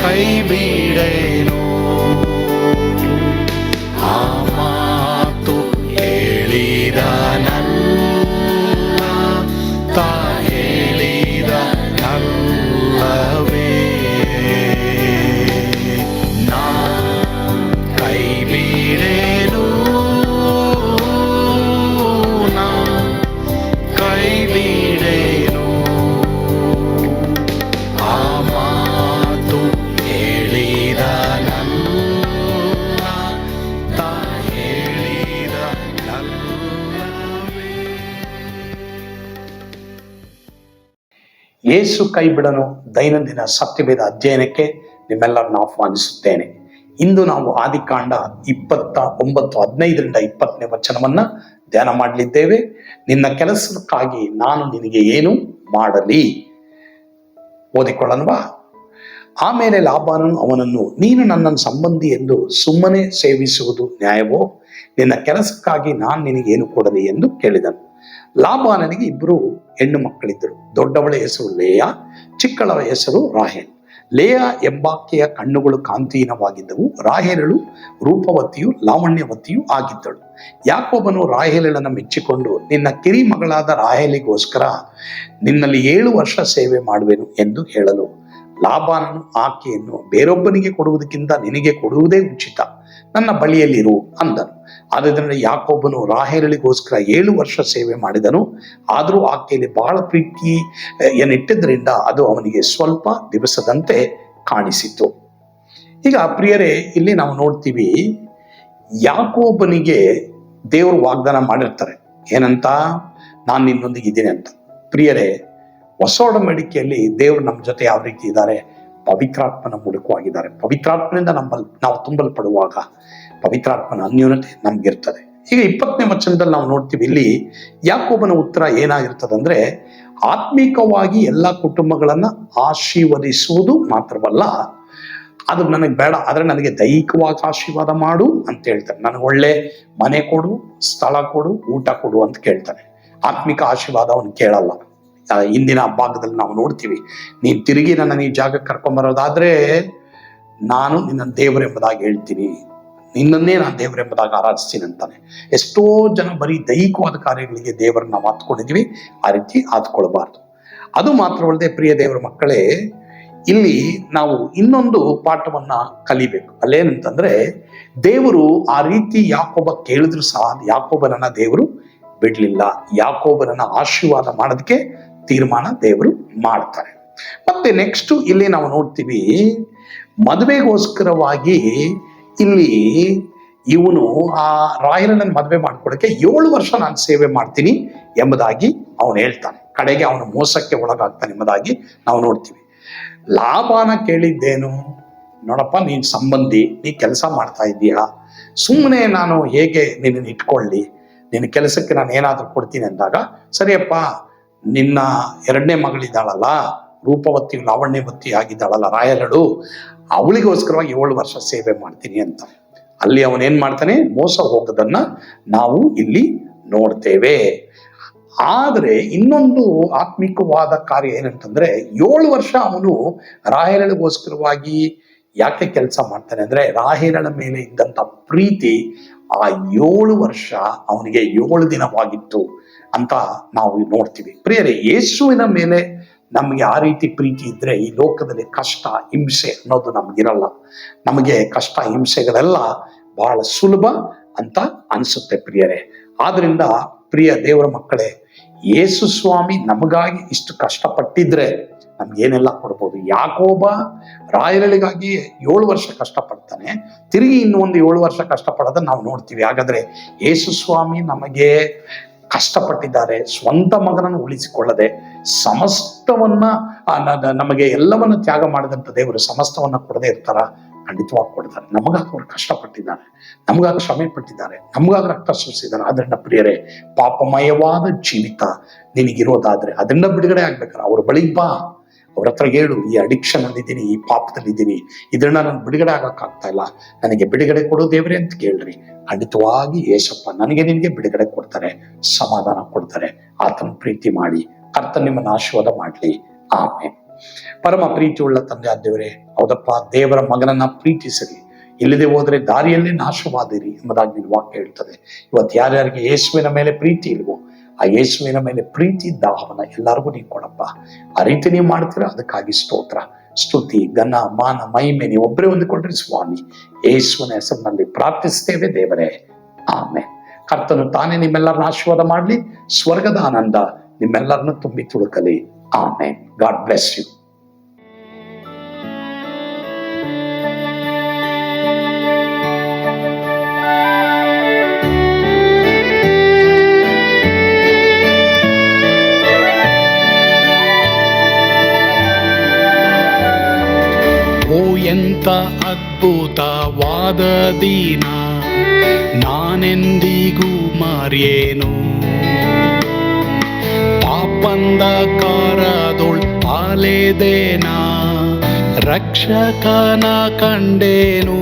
ಕೈ ಬಿಡೇನು ಯೇಸು ಕೈ ಬಿಡನು ದೈನಂದಿನ ಸತ್ಯವೇದ ಅಧ್ಯಯನಕ್ಕೆ ನಿಮ್ಮೆಲ್ಲರನ್ನು ಆಹ್ವಾನಿಸುತ್ತೇನೆ. ಇಂದು ನಾವು ಆದಿಕಾಂಡ ಇಪ್ಪತ್ತ ಒಂಬತ್ತು ಹದಿನೈದರಿಂದ ಇಪ್ಪತ್ತನೇ ವಚನವನ್ನ ಧ್ಯಾನ ಮಾಡಲಿದ್ದೇವೆ. ನಿನ್ನ ಕೆಲಸಕ್ಕಾಗಿ ನಾನು ನಿನಗೆ ಏನು ಮಾಡಲಿ? ಓದಿಕೊಳ್ಳಲ್ವಾ ಆಮೇಲೆ ಲಾಭಾನನು ಅವನನ್ನು, ನೀನು ನನ್ನ ಸಂಬಂಧಿ ಎಂದು ಸುಮ್ಮನೆ ಸೇವಿಸುವುದು ನ್ಯಾಯವೋ? ನಿನ್ನ ಕೆಲಸಕ್ಕಾಗಿ ನಾನು ನಿನಗೇನು ಕೊಡಲಿ ಎಂದು ಕೇಳಿದನು. ಲಾಭಾನನಿಗೆ ಇಬ್ಬರು ಹೆಣ್ಣು ಮಕ್ಕಳಿದ್ದರು. ದೊಡ್ಡವಳ ಹೆಸರು ಲೇಯಾ ಚಿಕ್ಕಳವ ಹೆಸರು ರಾಹೇಲ್. ಲೇಯಾ ಎಂಬಾಕೆಯ ಕಣ್ಣುಗಳು ಕಾಂತಿಹೀನವಾಗಿದ್ದವು. ರಾಹೇಲಳು ರೂಪವತಿಯು ಲಾವಣ್ಯವತಿಯೂ ಆಗಿದ್ದಳು. ಯಾಕೊಬ್ಬನು ರಾಹೇಲಳನ್ನು ಮೆಚ್ಚಿಕೊಂಡು, ನಿನ್ನ ಕಿರಿ ಮಗಳಾದ ರಾಹೇಲಿಗೋಸ್ಕರ ನಿನ್ನಲ್ಲಿ ಏಳು ವರ್ಷ ಸೇವೆ ಮಾಡುವೆನು ಎಂದು ಹೇಳಲು. ಲಾಭಾನನು ಆಕೆಯನ್ನು ಬೇರೊಬ್ಬನಿಗೆ ಕೊಡುವುದಕ್ಕಿಂತ ನಿನಗೆ ಕೊಡುವುದೇ ಉಚಿತ. ನನ್ನ ಬಳಿಯಲ್ಲಿರು, ಅಂದನು. ಆದ್ದರಿಂದ ಯಾಕೊಬ್ಬನು ರಾಹೇರಳಿಗೋಸ್ಕರ ಏಳು ವರ್ಷ ಸೇವೆ ಮಾಡಿದನು. ಆದರೂ ಆಕೆಯಲ್ಲಿ ಬಹಳ ಪ್ರೀತಿ ಏನಿಟ್ಟಿದ್ದರಿಂದ ಅದು ಅವನಿಗೆ ಸ್ವಲ್ಪ ದಿವಸದಂತೆ ಕಾಣಿಸಿತು. ಈಗ ಪ್ರಿಯರೇ, ಇಲ್ಲಿ ನಾವು ನೋಡ್ತೀವಿ, ಯಾಕೋಬನಿಗೆ ದೇವರು ವಾಗ್ದಾನ ಮಾಡಿರ್ತಾರೆ. ಏನಂತ? ನಾನು ನಿನ್ನೊಂದಿಗೆ ಇದ್ದೀನಿ ಅಂತ. ಪ್ರಿಯರೇ ಹೊಸ ಒಡಂಬಡಿಕೆಯಲ್ಲಿ ದೇವರು ನಮ್ಮ ಜೊತೆ ಯಾವ ರೀತಿ ಇದ್ದಾರೆ? ಪವಿತ್ರಾತ್ಮನ ಮುಡುಕವಾಗಿದ್ದಾರೆ. ಪವಿತ್ರಾತ್ಮನಿಂದ ನಂಬಲ್, ನಾವು ತುಂಬಲ್ಪಡುವಾಗ ಪವಿತ್ರಾತ್ಮನ ಅನ್ಯೂನತೆ ನಮ್ಗಿರ್ತದೆ. ಈಗ ಇಪ್ಪತ್ತನೇ ವಚನದಲ್ಲಿ ನಾವು ನೋಡ್ತೀವಿ, ಇಲ್ಲಿ ಯಾಕೋಬನ ಉತ್ತರ ಏನಾಗಿರ್ತದಂದ್ರೆ, ಆತ್ಮಿಕವಾಗಿ ಎಲ್ಲ ಕುಟುಂಬಗಳನ್ನ ಆಶೀರ್ವದಿಸುವುದು ಮಾತ್ರವಲ್ಲ, ಅದು ನನಗೆ ಬೇಡ, ಆದರೆ ನನಗೆ ದೈಹಿಕವಾಗಿ ಆಶೀರ್ವಾದ ಮಾಡು ಅಂತ ಹೇಳ್ತಾರೆ. ನನಗೆ ಒಳ್ಳೆ ಮನೆ ಕೊಡು, ಸ್ಥಳ ಕೊಡು, ಊಟ ಕೊಡು ಅಂತ ಕೇಳ್ತಾನೆ ಆತ್ಮಿಕ ಆಶೀರ್ವಾದ ಅವನು ಕೇಳಲ್ಲ. ಇಂದಿನ ಭಾಗದಲ್ಲಿ ನಾವು ನೋಡ್ತೀವಿ, ನೀನು ತಿರುಗಿ ನನ್ನ ಈ ಜಾಗಕ್ಕೆ ಕರ್ಕೊಂಬರೋದಾದ್ರೆ ನಾನು ನಿನ್ನ ದೇವರೆಂಬುದಾಗಿ ಹೇಳ್ತೀನಿ. ನಿನ್ನನ್ನೇ ನಾನು ದೇವರೆಂಬುದಾಗಿ ಆರಾಧಿಸ್ತೀನಿ ಅಂತಾನೆ. ಎಷ್ಟೋ ಜನ ಬರೀ ದೈಹಿಕವಾದ ಕಾರ್ಯಗಳಿಗೆ ದೇವರನ್ನ ನಾವು ಆತ್ಕೊಂಡಿದ್ವಿ ಆ ರೀತಿ ಆತ್ಕೊಳ್ಬಾರ್ದು ಅದು ಮಾತ್ರವಲ್ಲದೆ ಪ್ರಿಯ ದೇವರ ಮಕ್ಕಳೇ, ಇಲ್ಲಿ ನಾವು ಇನ್ನೊಂದು ಪಾಠವನ್ನ ಕಲಿಬೇಕು. ಅಲ್ಲೇನಂತಂದ್ರೆ, ದೇವರು ಆ ರೀತಿ ಯಾಕೊಬ್ಬ ಕೇಳಿದ್ರು ಸಹ ಯಾಕೊಬ್ಬನನ್ನ ದೇವರು ಬಿಡ್ಲಿಲ್ಲ. ಯಾಕೋಬನನ್ನ ಆಶೀರ್ವಾದ ಮಾಡೋದಕ್ಕೆ ತೀರ್ಮಾನ ದೇವರು ಮಾಡ್ತಾರೆ. ಮತ್ತೆ ನೆಕ್ಸ್ಟ್ ಇಲ್ಲಿ ನಾವು ನೋಡ್ತೀವಿ, ಮದುವೆಗೋಸ್ಕರವಾಗಿ ಇಲ್ಲಿ ಇವನು ಆ ರಾಯರನ್ನ ಮದುವೆ ಮಾಡ್ಕೊಡಕ್ಕೆ ಏಳು ವರ್ಷ ನಾನು ಸೇವೆ ಮಾಡ್ತೀನಿ ಎಂಬುದಾಗಿ ಅವನು ಹೇಳ್ತಾನೆ. ಕಡೆಗೆ ಅವನು ಮೋಸಕ್ಕೆ ಒಳಗಾಗ್ತಾನೆ ಎಂಬುದಾಗಿ ನಾವು ನೋಡ್ತೀವಿ. ಲಾಭನ ಕೇಳಿದ್ದೇನು? ನೋಡಪ್ಪ, ನೀನ್ ಸಂಬಂಧಿ, ನೀ ಕೆಲಸ ಮಾಡ್ತಾ ಇದ್ದೀಯಾ? ಸುಮ್ಮನೆ ನಾನು ಹೇಗೆ ನಿನ್ನ ಇಟ್ಕೊಳ್ಳಿ? ನಿನ್ನ ಕೆಲಸಕ್ಕೆ ನಾನು ಏನಾದರೂ ಕೊಡ್ತೀನಿ ಅಂದಾಗ, ಸರಿಯಪ್ಪ, ನಿನ್ನ ಎರಡನೇ ಮಗಳಿದ್ದಾಳಲ್ಲ ರೂಪವತ್ತಿ ಲಾವಣ್ಯವತಿ ಆಗಿದ್ದಾಳಲ್ಲ ರಾಯಲಳು ಅವಳಿಗೋಸ್ಕರವಾಗಿ ಏಳು ವರ್ಷ ಸೇವೆ ಮಾಡ್ತೀನಿ ಅಂತ. ಅಲ್ಲಿ ಅವನೇನ್ ಮಾಡ್ತಾನೆ? ಮೋಸ ಹೋಗದನ್ನ ನಾವು ಇಲ್ಲಿ ನೋಡ್ತೇವೆ. ಆದರೆ ಇನ್ನೊಂದು ಆತ್ಮಿಕವಾದ ಕಾರ್ಯ ಏನಂತಂದ್ರೆ, ಏಳು ವರ್ಷ ಅವನು ರಾಹೇಲಳಿಗೋಸ್ಕರವಾಗಿ ಯಾಕೆ ಕೆಲಸ ಮಾಡ್ತಾನೆ ಅಂದ್ರೆ ರಾಹೇಲಳ ಮೇಲೆ ಇದ್ದಂತ ಪ್ರೀತಿ ಆ ಏಳು ವರ್ಷ ಅವನಿಗೆ ಏಳು ದಿನವಾಗಿತ್ತು ಅಂತ ನಾವು ನೋಡ್ತೀವಿ. ಪ್ರಿಯರೇ, ಯೇಸುವಿನ ಮೇಲೆ ನಮಗೆ ಆ ರೀತಿ ಪ್ರೀತಿ ಇದ್ರೆ ಈ ಲೋಕದಲ್ಲಿ ಕಷ್ಟ, ಹಿಂಸೆ ಅನ್ನೋದು ನಮ್ಗಿರಲ್ಲ ನಮಗೆ ಕಷ್ಟ, ಹಿಂಸೆಗಳೆಲ್ಲ ಬಹಳ ಸುಲಭ ಅಂತ ಅನಿಸುತ್ತೆ ಪ್ರಿಯರೇ. ಆದ್ರಿಂದ ಪ್ರಿಯ ದೇವರ ಮಕ್ಕಳೇ, ಯೇಸು ಸ್ವಾಮಿ ನಮಗಾಗಿ ಇಷ್ಟು ಕಷ್ಟಪಟ್ಟಿದ್ರೆ ನಮ್ಗೇನೆಲ್ಲ ಕೊಡ್ಬೋದು? ಯಾಕೋಬ ರಾಯರಳಿಗಾಗಿ ಏಳು ವರ್ಷ ಕಷ್ಟಪಡ್ತಾನೆ. ತಿರುಗಿ ಇನ್ನೂ ಒಂದು ಏಳು ವರ್ಷ ಕಷ್ಟಪಡೋದನ್ನ ನಾವು ನೋಡ್ತೀವಿ. ಹಾಗಾದ್ರೆ ಯೇಸು ಸ್ವಾಮಿ ನಮಗೆ ಕಷ್ಟಪಟ್ಟಿದ್ದಾರೆ. ಸ್ವಂತ ಮಗನನ್ನು ಉಳಿಸಿಕೊಳ್ಳದೆ ಸಮಸ್ತವನ್ನ ನಮಗೆ ಎಲ್ಲವನ್ನ ತ್ಯಾಗ ಮಾಡಿದಂಥ ದೇವರು ಸಮಸ್ತವನ್ನ ಕೊಡದೇ ಇರ್ತಾರ, ಖಂಡಿತವಾಗಿ ಕೊಡ್ತಾರೆ. ನಮಗಾಗಿ ಅವ್ರು ಕಷ್ಟಪಟ್ಟಿದ್ದಾರೆ. ನಮಗಾಗಿ ಶ್ರಮೆ ಪಟ್ಟಿದ್ದಾರೆ ನಮಗಾಗಿ ರಕ್ತ ಸುರಿಸಿದ್ದಾರೆ ಅದರಿಂದ ಪ್ರಿಯರೇ, ಪಾಪಮಯವಾದ ಜೀವಿತ ನಿನಗಿರೋದಾದ್ರೆ ಅದರಿಂದ ಬಿಡುಗಡೆ ಆಗ್ಬೇಕಾರೆ ಅವ್ರ ಬಳಿ ಬಾ. ಅವ್ರ ಹತ್ರ ಹೇಳು, ಈ ಅಡಿಕ್ಷನ್ ಅಲ್ಲಿದ್ದೀನಿ, ಈ ಪಾಪದಲ್ಲಿದ್ದೀನಿ. ಇದನ್ನ ನಾನು ಬಿಡುಗಡೆ ಆಗಕ್ಕಾಗ್ತಾ ಇಲ್ಲ. ನನಗೆ ಬಿಡುಗಡೆ ಕೊಡು ದೇವ್ರೆ ಅಂತ ಕೇಳ್ರಿ. ಖಂಡಿತವಾಗಿ ಯೇಸಪ್ಪ ನನಗೆ ನಿನಗೆ ಬಿಡುಗಡೆ ಕೊಡ್ತಾರೆ, ಸಮಾಧಾನ ಕೊಡ್ತಾರೆ. ಆತನ ಪ್ರೀತಿ ಮಾಡಿ ಕರ್ತ ನಿಮ್ಮನ್ನ ಆಶೀರ್ವಾದ ಮಾಡ್ಲಿ. ಆಮೇಲೆ ಪರಮ ಪ್ರೀತಿಯುಳ್ಳ ತಂದೆ ಆದ್ದೇವರೇ, ಹೌದಪ್ಪ, ದೇವರ ಮಗನನ್ನ ಪ್ರೀತಿಸಿರಿ. ಇಲ್ಲದೆ ಹೋದ್ರೆ ದಾರಿಯಲ್ಲಿ ನಾಶವಾದಿರಿ ಎಂಬುದಾಗಿ ವಾಕ್ಯ ಹೇಳ್ತದೆ. ಇವತ್ತು ಯಾರ್ಯಾರಿಗೆ ಯೇಸುವಿನ ಮೇಲೆ ಪ್ರೀತಿ ಇಲ್ವೋ, ಆ ಯೇಸುವಿನ ಮೇಲೆ ಪ್ರೀತಿ ದಾಹವನ್ನ ಎಲ್ಲರಿಗೂ ನೀವು ಕೊಡಪ್ಪ. ಆ ರೀತಿ ನೀವು ಮಾಡ್ತೀರಾ? ಅದಕ್ಕಾಗಿ ಸ್ತೋತ್ರ. ಸ್ತುತಿ, ಘನ, ಮಾನ, ಮಹಿಮೆ ನೀವು ಒಬ್ಬರೇ ಹೊಂದಿಕೊಂಡ್ರಿ ಸ್ವಾಮಿ. ಯೇಸುವಿನ ಹೆಸರಿನಲ್ಲಿ ಪ್ರಾರ್ಥಿಸ್ತೇವೆ ದೇವರೇ. ಆಮೇಲೆ ಕರ್ತನು ತಾನೇ ನಿಮ್ಮೆಲ್ಲರನ್ನ ಆಶೀರ್ವಾದ ಮಾಡಲಿ. ಸ್ವರ್ಗದ ಆನಂದ ನಿಮ್ಮೆಲ್ಲರನ್ನು ತುಂಬಿ ತುಳುಕಲಿ ಆಮೇನ್ ಗಾಡ್ ಬ್ಲೆಸ್ ಯು ಓ ಎಂತ ಅದ್ಭುತವಾದ ದಿನ ನಾನೆಂದಿಗೂ ಮರೆಯೇನು ಪಾಪಂದ ಕಾರದೊಳ್ ಅಲೆದೇನ ರಕ್ಷಕನ ಕಂಡೇನು?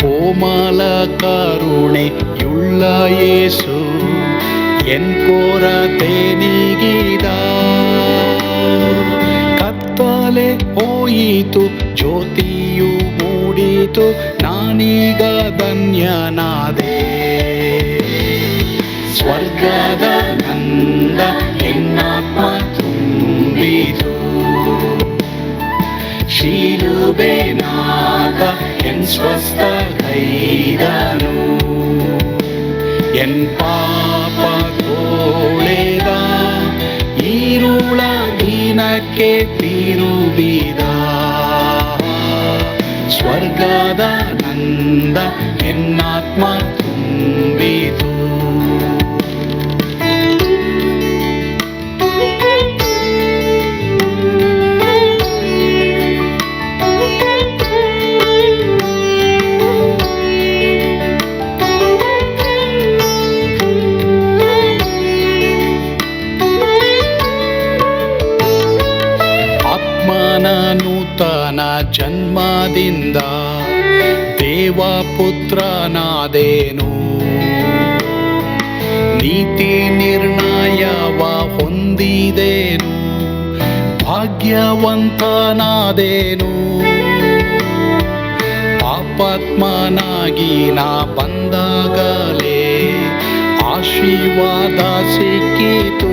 ಕೋಮಲ ಕರುಣೆಯುಳ್ಳ ಯೇಸು ಎನ್ ನೀಗಿದ ಕತ್ತಲೆ ಹೋಯಿತು, ಜ್ಯೋತಿಯು ಮೂಡಿತು, ನಾನೀಗ ಧನ್ಯನಾದೆ. ಸ್ವರ್ಗದ ನಂದ ಎನ್ನಾತ್ಮ ತುಂಬಿತು. ಶಿಲುಬೆನಾದ ಎನ್ ಸ್ವಸ್ಥ ಕೈದನು. ಎನ್ ಪಾಪ ತೋಳೆದ ಈರುಳ ದಿನಕ್ಕೆ ತಿರುಗಿದ ಸ್ವರ್ಗದ ನಂದ ಎನ್ನಾತ್ಮ ತುಂಬಿತು. ನೂತನ ಜನ್ಮದಿಂದ ದೇವಪುತ್ರನಾದೇನು ನೀತಿ ನಿರ್ಣಯವ ಹೊಂದಿದೇನು ಭಾಗ್ಯವಂತನಾದೇನು. ಪಾಪಾತ್ಮನಾಗಿ ನಾ ಬಂದಾಗಲೇ ಆಶೀರ್ವಾದ ಸಿಕ್ಕಿತು.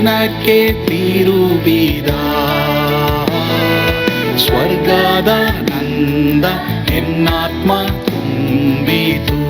ದಿನಕ್ಕೆ ತಿರುಬಿದ ಸ್ವರ್ಗದ ನಂದ ಎನ್ನಾತ್ಮ ತುಂಬಿತು.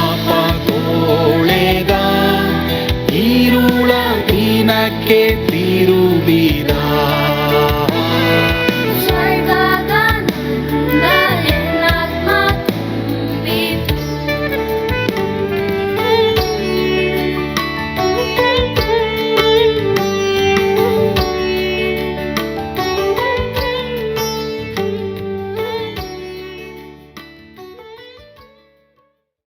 ನೂಲಾಗಿನ ಕೆ ತಿರುಮಿರಾ